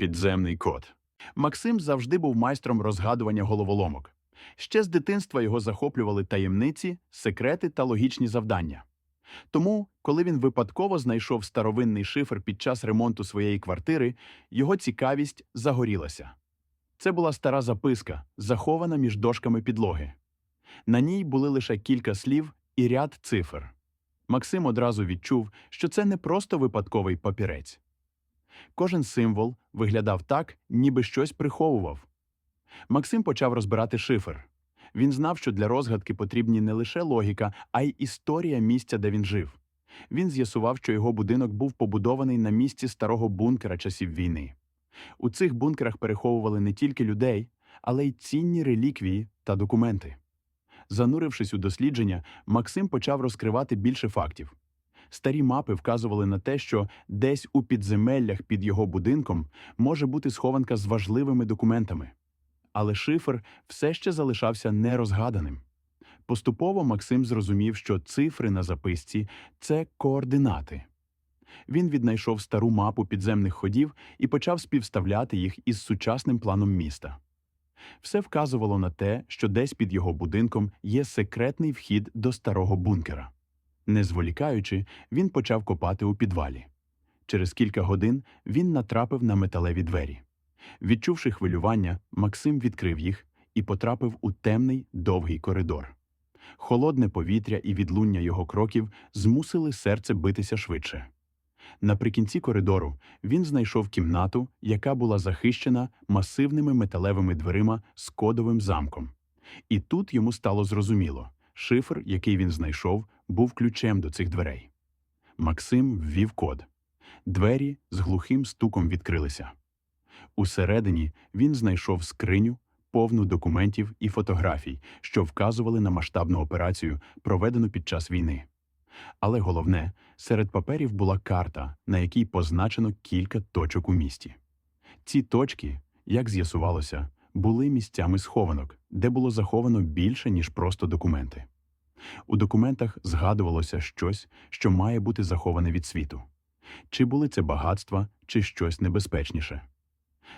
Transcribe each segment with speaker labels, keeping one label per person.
Speaker 1: Підземний код. Максим завжди був майстром розгадування головоломок. Ще з дитинства його захоплювали таємниці, секрети та логічні завдання. Тому, коли він випадково знайшов старовинний шифр під час ремонту своєї квартири, його цікавість загорілася. Це була стара записка, захована між дошками підлоги. На ній були лише кілька слів і ряд цифр. Максим одразу відчув, що це не просто випадковий папірець. Кожен символ виглядав так, ніби щось приховував. Максим почав розбирати шифр. Він знав, що для розгадки потрібні не лише логіка, а й історія місця, де він жив. Він з'ясував, що його будинок був побудований на місці старого бункера часів війни. У цих бункерах переховували не тільки людей, але й цінні реліквії та документи. Занурившись у дослідження, Максим почав розкривати більше фактів. Старі мапи вказували на те, що десь у підземеллях під його будинком може бути схованка з важливими документами. Але шифр все ще залишався нерозгаданим. Поступово Максим зрозумів, що цифри на записці це координати. Він віднайшов стару мапу підземних ходів і почав співставляти їх із сучасним планом міста. Все вказувало на те, що десь під його будинком є секретний вхід до старого бункера. Не зволікаючи, він почав копати у підвалі. Через кілька годин він натрапив на металеві двері. Відчувши хвилювання, Максим відкрив їх і потрапив у темний довгий коридор. Холодне повітря і відлуння його кроків змусили серце битися швидше. Наприкінці коридору він знайшов кімнату, яка була захищена масивними металевими дверима з кодовим замком. І тут йому стало зрозуміло шифр, який він знайшов, був ключем до цих дверей. Максим ввів код. Двері з глухим стуком відкрилися. Усередині він знайшов скриню, повну документів і фотографій, що вказували на масштабну операцію, проведену під час війни. Але головне, серед паперів була карта, на якій позначено кілька точок у місті. Ці точки, як з'ясувалося, були місцями схованок, де було заховано більше, ніж просто документи. У документах згадувалося щось, що має бути заховане від світу. Чи були це багатства, чи щось небезпечніше.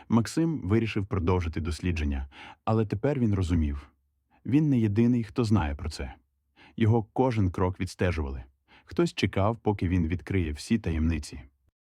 Speaker 1: Максим вирішив продовжити дослідження, але тепер він розумів він не єдиний, хто знає про це. Його кожен крок відстежували. Хтось чекав, поки він відкриє всі таємниці.